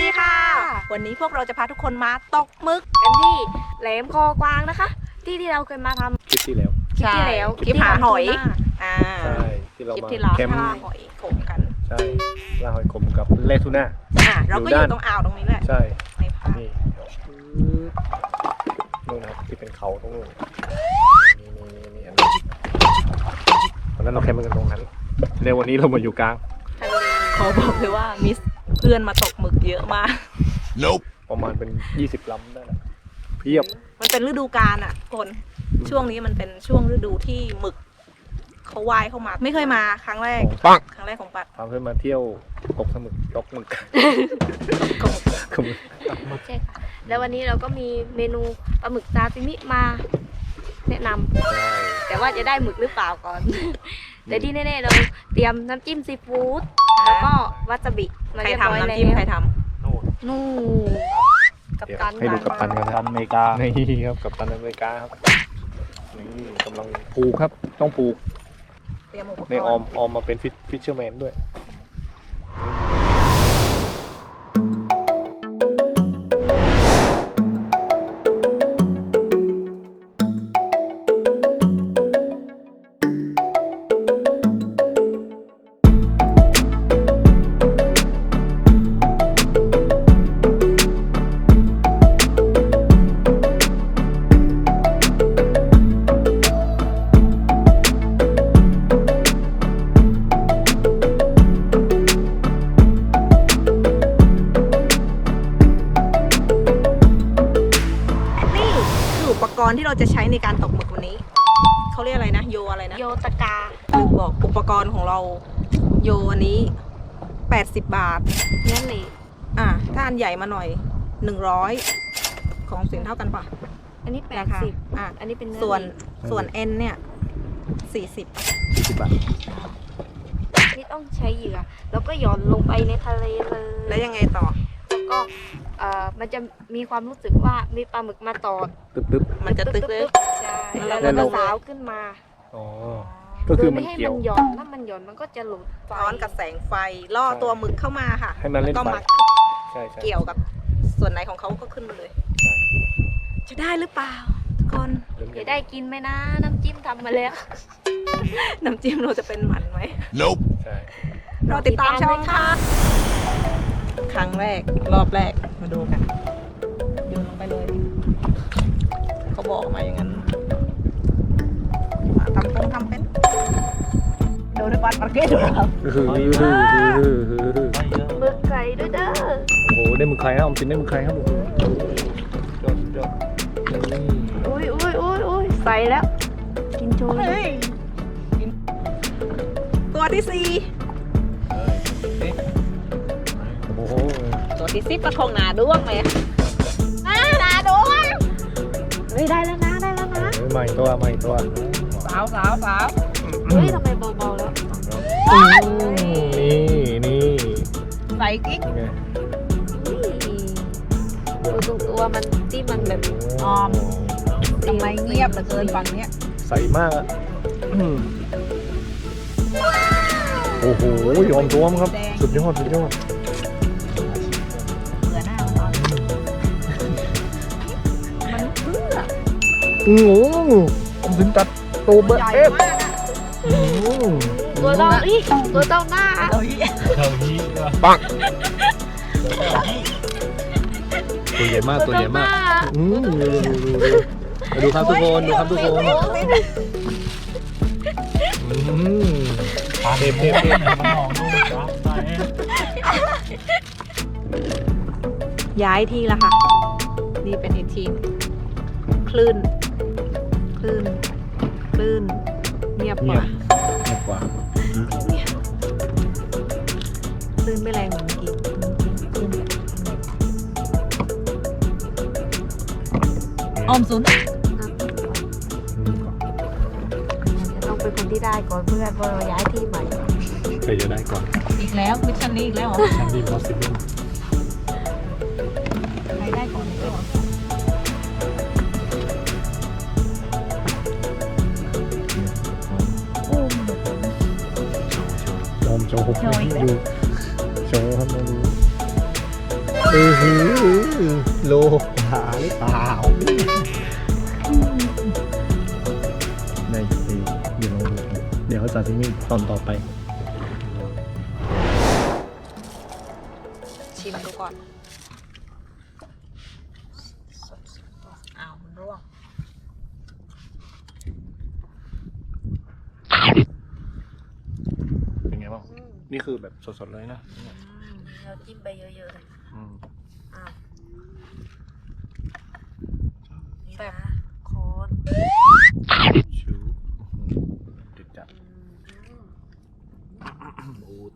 ดีค่ะ วันนี้พวกเราจะพาทุกคนมาตกหมึกกันที่แหลมคอกวางนะคะ ที่ที่เราเคยมาทำคลิปที่แล้วคลิปที่แล้วคลิปหาหอยที่ทำทูน่าอ่าใช่ที่เราคลิปมาที่เราแคมป์ล่าหอยโขงกันใช่ล่าหอยขมกับเลทูน่าอ่าเราก็อยู่ตรงอ่าวตรงนี้แหละใช่ในภาพนี่นู่นนะครับที่เป็นเขาตรงนู้นนี่นี่นี่อันนี้ตอนนั้นเราแคมป์กันตรงนั้นในวันนี้เรามาอยู่กลางทะเลขอบอกเลยว่ามิสเพื่อนมาตกหมึก เยอะมากประมาณเป็น 20ลำได้แหละเพียบ มันเป็นฤดูกาลอะคนช่วงนี้มันเป็นช่วงฤดูที่หมึกเขาว่ายเข้ามา ไม่เคยมาครั้งแรก ของปังครั้งแรกของปัดพาเพื่อนมาเที่ยวตกสมึกตกหมึกก็ขมึกใช่ค่ะ แล้ววันนี้เราก็มีเมนูปลาหมึกซาซิมิมา แนะนำใช่แต่ว่าจะได้หมึกหรือเปล่าก่อน แต่ที่แน่ๆเราเตรียมน้ำจิ้มซีฟู้ดแล้วก็วาซาบิมา ใครเรียบร้อยทำแล้วน้ำจิ้มใครทนู่นกับเดี๋ยวตันให้ดูกับตันกันนะกัปตันอเมริกานี่ครับกับตันอเมริกาครับนี่กำลังผูกครับ ต้องผูกำเตรียมอุปกรณ์ในออมออมมาเป็นฟิชเชอร์แมนด้วย รณ์ที่เราจะใช้ในการตกหมึกวันนี้ เขาเรียกอะไรนะ โยอะไรนะโยตะกาลืมบอกอุปกรณ์ของเราโยอันนี้ 80 บาทเนี่ยเลยอะถ้าอันใหญ่มาหน่อย 100 ของสินเท่ากันปะอันนี้แปราดคาสิบอะอันนี้เป็นเนื้อส่วนเหล็กส่วน N เนี่ย 40 40บาทนี่ต้องใช้เหยื่อ แล้วก็หย่อนลงไปในทะเลเลย แล้วยังไงต่อแล้ว ก็เอ่อมันจะมีความรู้สึกว่ามีปลาหมึกมาตอดตึ๊บตึ๊บ มันจะตึกเลย ใช่แล้แล้ววเรามันจะสาวขึ้นมาอ๋อ ก็คือโดยมันไม่ให้เกี่ยว มันหย่อนถ้ามันหย่อนมันก็จะหลุดไฟร้อนกับแสงไฟล่อตัวหมึกเข้ามาค่ะให้มันเล่นก็ไฟมาใช่ใช่เกี่ยวกับส่วนไหนของเขาก็ขึ้นมาเลย จะได้หรือเปล่า ทุกคนเริ่มจะได้กินไหมนะน้ำจิ้มทำมาแล้ว น้ำจิ้มเราจะเป็นหมันไหมใช่ รอติดตามชมค่ะ ครั้งแรกรอบแรกมาดูกันโยนลงไปเลย เขาบอกมาอย่างนั้นมาทำตรงทำเป็นโดนในบ้านประเกตหรือเปล่าฮือฮือฮือฮือฮือฮือไม่เยอะหมึกไก่ด้วยเด้อโอ้โหได้มือใครครับออมสินได้มือใครครับโอ้โหยอดยอดนี่อุ้ยอุ้ยอุ้ยอุ้ยใส่แล้ว กินโชว์เลยเฮ้ยตัวที่สี่ ตัวที่สิบประคองหนาด้วงไหมอ่าหนาด้วงเฮ้ยได้แล้วนะได้แล้วนะเฮ้ยใหม่ตัวใหม่ตัวสาวสาวสาวเฮ้ยทำไมเบาๆแล้วอืมนี่นี่ใส่กิ๊กไงอุ้ยดูตรงตัวมันที่มันแบบออมทำไมเงียบเหลือเกินฝั่งเนี้ยใสมากอะอืมโอ้โหยอมตัวมครับ สุดยอดสุดยอด โอ้โหอมสินจัดโตเบอร์ใหญ่เอฟมากอะอืมตัวเต้าอีตัวเต้าหน้าเอ้ยเท่านี้ว่ะปังตัวใหญ่มากตัวใหญ่มากอืมดูดูดูดูมาดูครับทุกคนดูครับทุกคนอืมปลาเทปเทปเทปมันมองดูจ้ะไปย้ายที่แล้วค่ะ นี่เป็นอีกทีมคลื่นคลื่น คลื่นเงียบกเงียว่าบเงียบกว่าคลื่นไม่แรงเหมือนเมื่อกี้คลื่นออมศูนย์จะต้องเป็นคนที่ได้ก่อนเพื่อนเพราะเราย้ายที่ใหม่ใครจะได้ก่อนอีกแล้วมิชชั่นนี้อีกแล้วเหรอชันดีพอสิบ ว์โชว์โชว์ดูโชว์ครับมาดูเออหือโลหาหรือเปล่าได้สิเดี๋ยวลองดูกันเดี๋ยวซาซิมิตอนต่อไป สดๆเลยนะเราจิ้มไปเยอะๆเลยอืมนี่นะโคนชิวติดจัดอูด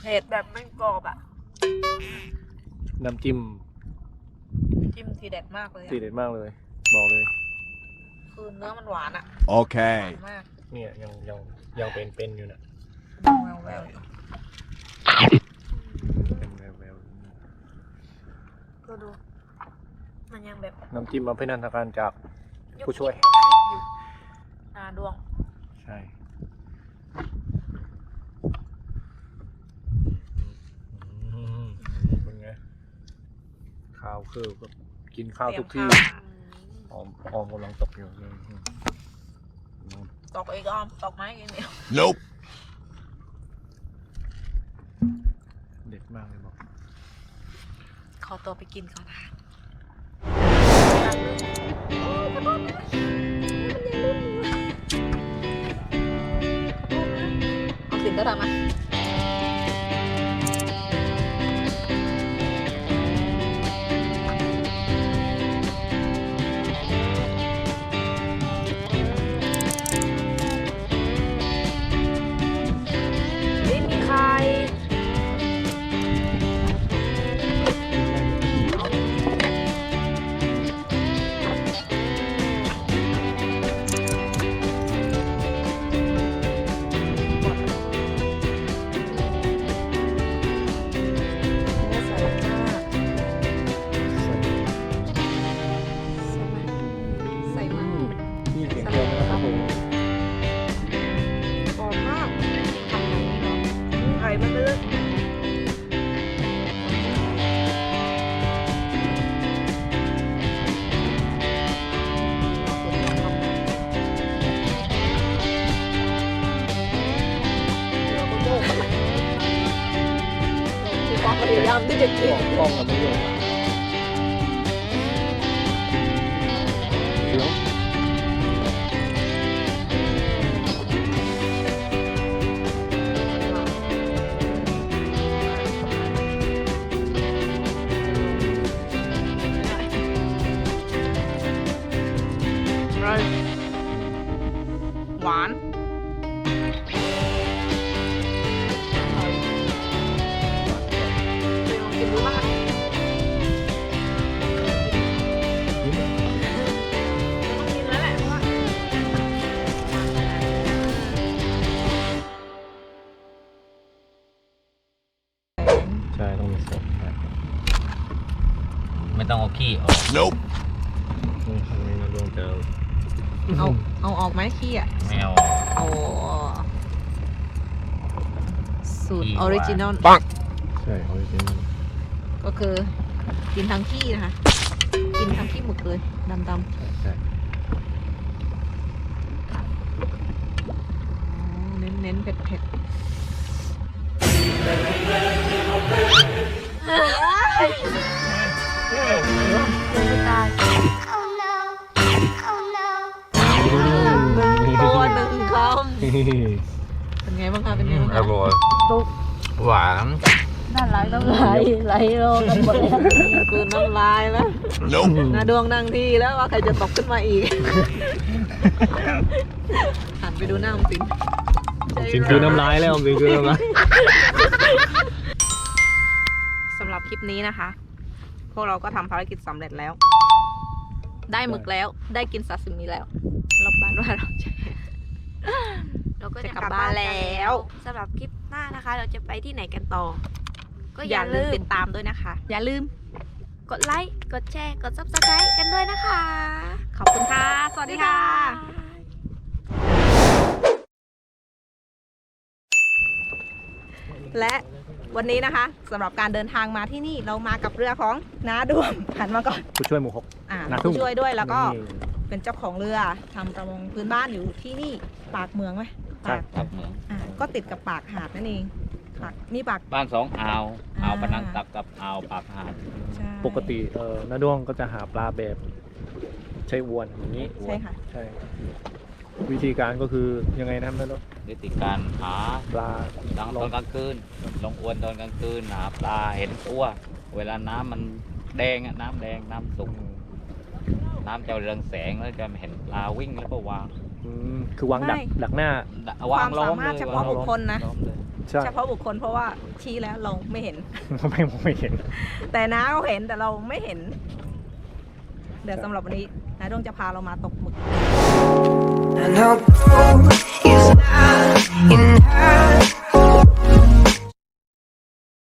เผ็ดแบบไม่กรอบอะ น้ำจิ้ม จิ้มทีเด็ดมากเลยอะสีเด็ดมากเลย บอกเลย คือเนื้อมันหวานอะ Okay. หวานมาก เนี่ยยังยังยังเป็นเป็นอยู่นะ แววแววอยู่เป็นแววแววก็ดู มันยังแบบน้ำจิ้มมาพินันทการจาก ผู้ช่วย อยู่หน้าด้วง ใช่อืมเป็นไงข้าวคือแบบกินข้าวทุกที่เตรียมข้าวออมออมกำลังตกอยู่เลยอืมตอกอีกอ้อมตอกไม้กินเดียว Nope. เด็ด มากเลยบอก ขอตัวไปกินก่อนนะเอาสินก็ทำอะ ความพยาย ใช่ต้องมีเสียงใช่ไม่ต้องเอาขี้ออก Nope. นี่ทำนี้นะดวงเจอเอาเอาออกไหมขี้อะไม่เอาโอ้สูตรขี้อหวานอริจินอลใช่ออริจินอลก็คือกินทั้งขี้นะคะ กินทั้งขี้หมึกเลยดำๆใช่ใช่เน้นเน้นๆเผ็ดเผ็ด ตายตัวหนึ่งคำเป็นไงบ้างคะเป็นไงบ้างอคะร่อยหวานด้านหลังต้องไหลไหลโลกันหมดเลยคืนน้ำลายแล้ว Nope. นาดวงนั่งที่แล้วว่าใครจะตกขึ้นมาอีกหันไปดูหน้าอมสิน สินคือน้ำลายแล้วสินคือน้ำลายสำ หรับคลิปนี้นะคะ พวกเราก็ทำภารกิจสำเร็จแล้ว ได้หมึกแล้วได้กินซาซิมิแล้วรอบบ้านว่าเราจะ เราก็จะจะกลับกลับบ้าบ้านนแล้แล้ววสำหรับคลิปหน้านะคะ เราจะไปที่ไหนกันต่อ ก็อาอย่ย่าลืลืมมติดตามด้วยนะคะ อย่าลืม กดไลค์ กดแชร์ กด subscribe กันด้วยนะคะ ขอบคุณค่ะ สวัสดีค่ะบ๊ายบายและ วันนี้นะคะสำหรับการเดินทางมาที่นี่เรามากับเรือของน้าดวงหันมาก่อนผู้ช่วยหมู่หกอ่าน้าทุ่งผู้ช่วยด้วยแล้วก็นี่เป็นเจ้าของเรือทำประมงพื้นบ้านอยู่ที่นี่ปากเมืองไหมใช่ปากครับเหมืองอ่าก็ติดกับปากหาดนั่นเองปากนี่ปากบ้านสองอ่าวอ่าอ่าวพนังตักกับอ่าวปากหาดใช่ปกติเอ่อน้าด้วงก็จะหาปลาแบบใช้อวนอย่างนี้ใช่ค่ะใช่ วิธีการก็คือยังไงนะครับน้าด้วงวิธีการหาปลาดังตอนกลางคืนลงอวนตอนกลางคืนหาปลาเห็นตัว เวลาน้ำมันแดงอะน้ำแดงน้ำสุกน้ำจะเรืองแสงแล้วจะเห็นปลาวิ่งแล้วก็วางอืมคือวางดักไม่ ดักหน้าวางล้อมความสามารถเลยเฉพาะวงบุคคลนะ ล้อมเลยใช่เฉพาะบุคคลเพราะว่าชี้แล้วเราไม่เห็น ไม่มองไม่เห็น แต่น้าเขาเห็นแต่เราไม่เห็น เดี๋ยวสำหรับวันนี้น้าดวงจะพาเรามาตกหมึก And although he's not enough.